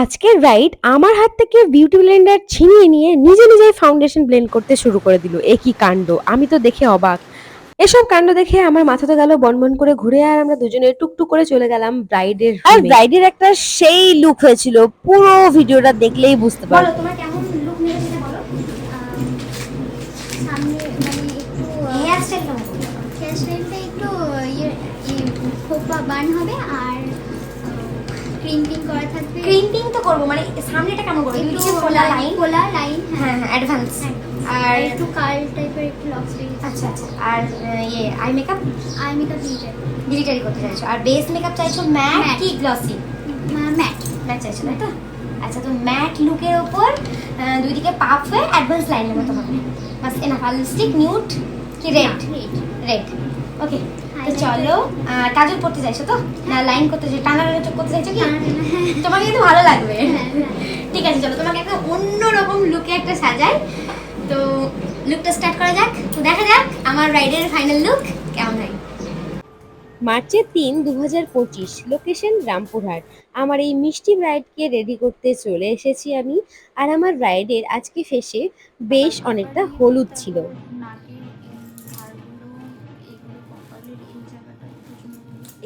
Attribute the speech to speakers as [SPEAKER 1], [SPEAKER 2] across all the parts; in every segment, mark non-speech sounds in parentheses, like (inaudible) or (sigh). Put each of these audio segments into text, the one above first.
[SPEAKER 1] আজকের রাইড আমার হাত থেকে বিউটি ব্লেন্ডার ছিনিয়ে নিয়ে নিজে নিজেই ফাউন্ডেশন ব্লেন্ড করতে শুরু করে দিল। একই কাণ্ড? আমি তো দেখে অবাক। এসব কাণ্ড দেখে আমার মাথা তো গেল বনবন করে ঘুরে আর আমরা দুজনে টুকটুক করে চলে গেলাম ব্রাইডের আর ব্রাইডের একটা সেই লুক হয়েছিল। পুরো ভিডিওটা দেখলেই বুঝতে
[SPEAKER 2] বলো
[SPEAKER 1] পারো
[SPEAKER 2] তোমার কেমন লুক নিয়ে সেটা বলো। সামনে মানে একটু হেয়ার স্টাইল কেমন? হেয়ার স্টাইলটা একটু ইয়ে খোপা বান হবে আর ক্রিম্পিং করা থাকবে।
[SPEAKER 3] ক্রিম্পিং তো করব মানে সামনেটা কেমন করব?
[SPEAKER 2] একটু
[SPEAKER 3] খোলা লাইন
[SPEAKER 2] খোলা লাইন
[SPEAKER 3] হ্যাঁ। হ্যাঁ অ্যাডভান্স
[SPEAKER 2] আর
[SPEAKER 3] আর
[SPEAKER 2] একটু কার্ল টাইপের একটু লক্স
[SPEAKER 3] আচ্ছা আচ্ছা। আর ইয়ে আই মেকআপ
[SPEAKER 2] আই মেকআপ লিটার
[SPEAKER 3] ডিলিটারি করতে চাইছো। আর বেস মেকআপ চাইছো ম্যাট কি গ্লসি
[SPEAKER 2] ম্যাট
[SPEAKER 3] ম্যাট চাইছো তাই তো? আচ্ছা তো ম্যাট লুকের ওপর দুই দিকে পাপ হয়ে অ্যাডভান্স লাইনের মতো হবে বাস এনাফ আর লিপস্টিক নিউট কি রেড রেড ওকে তো চলো কাজল পড়তে চাইছো তো? না লাইন করতে চাইছো টানা টানা চোখ করতে চাইছো কি?
[SPEAKER 2] হ্যাঁ,
[SPEAKER 3] তোমাকে কিন্তু ভালো লাগবে। ঠিক আছে চলো তোমাকে একটা অন্যরকম লুকে একটা সাজাই। তো লুকটা স্টার্ট করা যাক। তো দেখা যাক আমার রাইডের ফাইনাল লুক কেমন হয়।
[SPEAKER 1] মার্চের তিন দু হাজার পঁচিশ লোকেশন রামপুরহাট। আমার এই মিষ্টি ব্রাইডকে রেডি করতে চলে এসেছি আমি। আর আমার ব্রাইডের আজকে ফেসে বেশ অনেকটা হলুদ ছিল।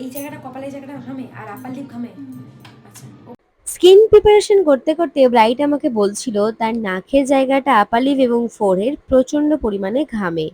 [SPEAKER 3] এই জায়গাটা জায়গাটা ঘামে আর আপার লিপ ঘামে। আচ্ছা।
[SPEAKER 1] স্কিন প্রিপারেশন করতে করতে ব্রাইট আমাকে বলছিল, তার নাকের জায়গাটা আপালিভ এবং ফোরের প্রচণ্ড পরিমাণে ঘামে।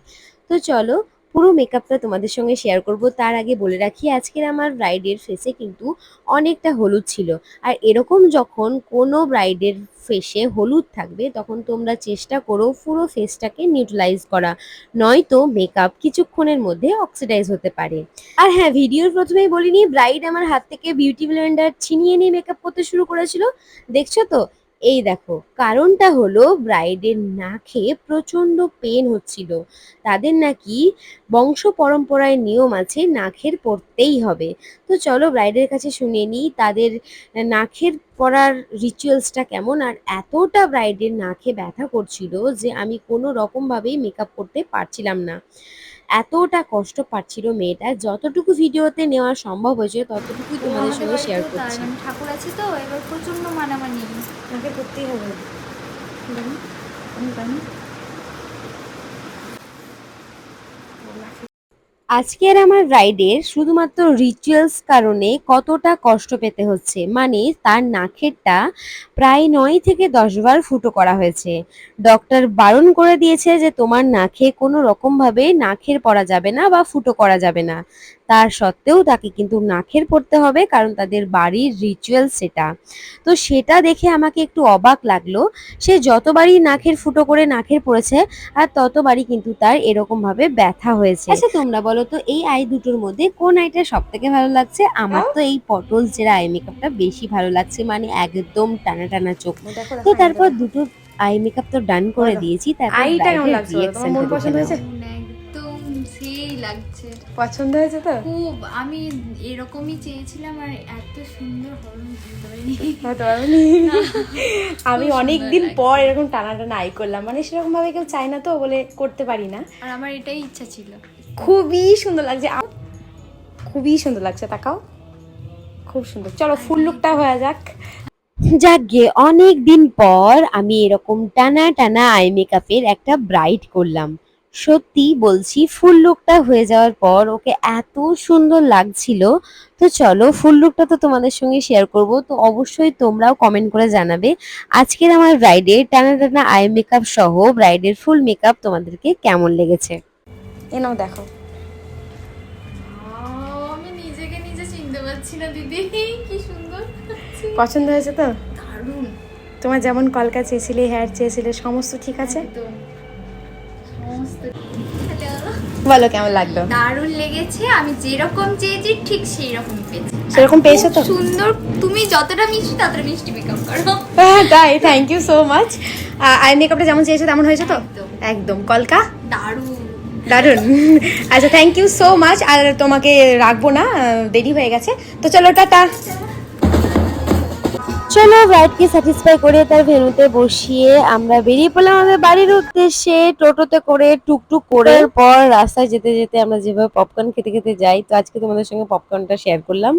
[SPEAKER 1] তো চলো পুরো মেকআপটা তোমাদের সঙ্গে শেয়ার করব। তার আগে বলে রাখি, আজকের আমার ব্রাইডের ফেসে কিন্তু অনেকটা হলুদ ছিল। আর এরকম যখন কোনো ব্রাইডের ফেসে হলুদ থাকবে, তখন তোমরা চেষ্টা করো পুরো ফেসটাকে নিউট্রালাইজ করা। নয়তো মেকআপ কিছুক্ষণের মধ্যে অক্সিডাইজ হতে পারে। আর হ্যাঁ ভিডিওর প্রথমেই বলিনি ব্রাইড আমার হাত থেকে বিউটি ব্লেন্ডার ছিনিয়ে নিয়ে মেকআপ করতে শুরু করেছিল। দেখছ তো? এই দেখো, কারণটা হলো ব্রাইডের নাকে প্রচণ্ড পেন হচ্ছিল। তাদের নাকি বংশ পরম্পরায় নিয়ম আছে নাকের পরতেই হবে। তো চলো ব্রাইডের কাছে শুনে নিই, তাদের নাকের পরার রিচুয়ালসটা কেমন? আর এতটা ব্রাইডের নাকে ব্যথা করছিল যে আমি কোনো রকমভাবেই মেকআপ করতে পারছিলাম না। এতটা কষ্ট পাচ্ছিল মেয়েটা যতটুকু ভিডিওতে নেওয়া সম্ভব হয়েছে ততটুকুই তোমাদের সঙ্গে শেয়ার করছি।
[SPEAKER 2] ঠাকুর আছে তো এবার প্রচণ্ড মানামানি।
[SPEAKER 3] তোমাকে করতেই হবে।
[SPEAKER 1] আজকের আমার রাইডের শুধুমাত্র রিচুয়ালস কারণে কতটা কষ্ট পেতে হচ্ছে? মানে তার নাকেরটা প্রায় নয় থেকে দশ বার ফুটো করা হয়েছে। ডক্টর বারণ করে দিয়েছে যে তোমার নাকে কোনো রকমভাবে নাখের পরা যাবে না বা ফুটো করা যাবে না। তার সত্ত্বেও তাকে কিন্তু নাখের পড়তে হবে কারণ তাদের বাড়ির রিচুয়াল সেটা। তো সেটা দেখে আমাকে একটু অবাক লাগল। সে যতবারই নাখের ফুটো করে নাখের পড়েছে আর ততবারই কিন্তু তার এরকমভাবে ব্যথা হয়েছে। আচ্ছা তোমরা বলো তো এই আই দুটোর মধ্যে কোন আইটা সব থেকে ভালো লাগছে? আমার তো এই পটল জেরা আই মেকআপটা বেশি ভালো লাগছে মানে একদম টানা টানা চোখ। তো তারপর দুটো আই মেকআপ তো ডান করে দিয়েছি তারপর
[SPEAKER 3] আইটা কেমন লাগছে তোমার মন পছন্দ হয়েছে?
[SPEAKER 4] সেই লাগছে।
[SPEAKER 3] পছন্দ হয়েছে তো?
[SPEAKER 4] খুব আমি এরকমই চেয়েছিলাম আর এত সুন্দর
[SPEAKER 3] পারবেনি। (laughs) আমি অনেক দিন পর এরকম টানা টানা আই করলাম। মানে সেরকম ভাবে কেউ চায় না তো বলে করতে পারি না।
[SPEAKER 4] আর আমার এটাই ইচ্ছা ছিল।
[SPEAKER 3] খুবই সুন্দর লাগছে। খুবই সুন্দর লাগছে, তাকাও। খুব সুন্দর। চলো ফুল লুকটা হয়ে যাক।
[SPEAKER 1] যাকগে, অনেক দিন পর আমি এরকম টানা টানা আই মেকআপের একটা ব্রাইট করলাম। সত্যি বলছি ফুল লুকটা হয়ে যাওয়ার পর ওকে এত সুন্দর লাগছিল। তো চলো ফুল লুকটা তো তোমাদের সঙ্গে শেয়ার করব। তো অবশ্যই তোমরাও কমেন্ট করে জানাবে, আজকের আমার ব্রাইডের টানা টানা আই মেকআপ সহ ব্রাইডের ফুল মেকআপ তোমাদেরকে কেমন লেগেছে।
[SPEAKER 3] এনাও দেখো।
[SPEAKER 4] আমি নিজেকে নিজে চিনতে পারছি না দিদি। কি সুন্দর
[SPEAKER 3] পছন্দ হয়েছে তো?
[SPEAKER 4] দারুণ।
[SPEAKER 3] তোমার যেমন কলকা চেয়েছিলে হেয়ার চেয়েছিলে সমস্ত ঠিক আছে। বলো কেমন লাগল?
[SPEAKER 4] দারুণ লেগেছে আমি যেরকম চেয়েছি ঠিক সেই রকম পেয়েছি
[SPEAKER 3] সেরকম পেয়েছ তো?
[SPEAKER 4] সুন্দর তুমি যতটা মিষ্টি ততটা মিষ্টি মেকআপ করো।
[SPEAKER 3] হ্যাঁ, তাই thank you so much eye মেকআপটা যেমন চেয়েছো তেমন হয়েছে তো?
[SPEAKER 4] একদম।
[SPEAKER 3] একদম। কলকা?
[SPEAKER 4] দারুণ।
[SPEAKER 3] দারুণ আচ্ছা থ্যাংক ইউ সো মাচ আর তোমাকে রাখব না দেরি হয়ে গেছে। তো চলো টাটা।
[SPEAKER 1] চলো ব্রাইডকে স্যাটিসফাই করে তার ভেনুতে বসিয়ে আমরা বেরিয়ে পড়লাম আমাদের বাড়ির উদ্দেশ্যে। টোটোতে করে টুকটুক করে পর রাস্তায় যেতে যেতে আমরা যেভাবে পপকর্ন খেতে খেতে যাই তো আজকে তোমাদের সঙ্গে পপকর্নটা শেয়ার করলাম।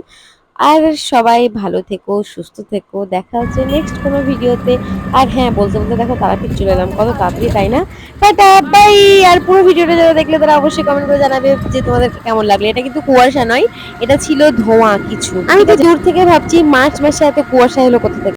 [SPEAKER 1] আর সবাই ভালো থেকো সুস্থ থেকো। দেখা হচ্ছে নেক্সট কোনো ভিডিওতে আর হ্যাঁ বলতে বলতে দেখো তারা তারাপীঠ চলে এলাম। কত তাড়াতাড়ি তাই না? টাটা বাই আর পুরো ভিডিওটা যারা দেখলে তারা অবশ্যই কমেন্ট করে জানাবে যে তোমাদের কেমন লাগল। এটা কিন্তু কুয়াশা নয় এটা ছিল ধোঁয়া কিছু। আমি তো দূর থেকে ভাবছি মার্চ মাসে এত কুয়াশা হলো কোথা থেকে?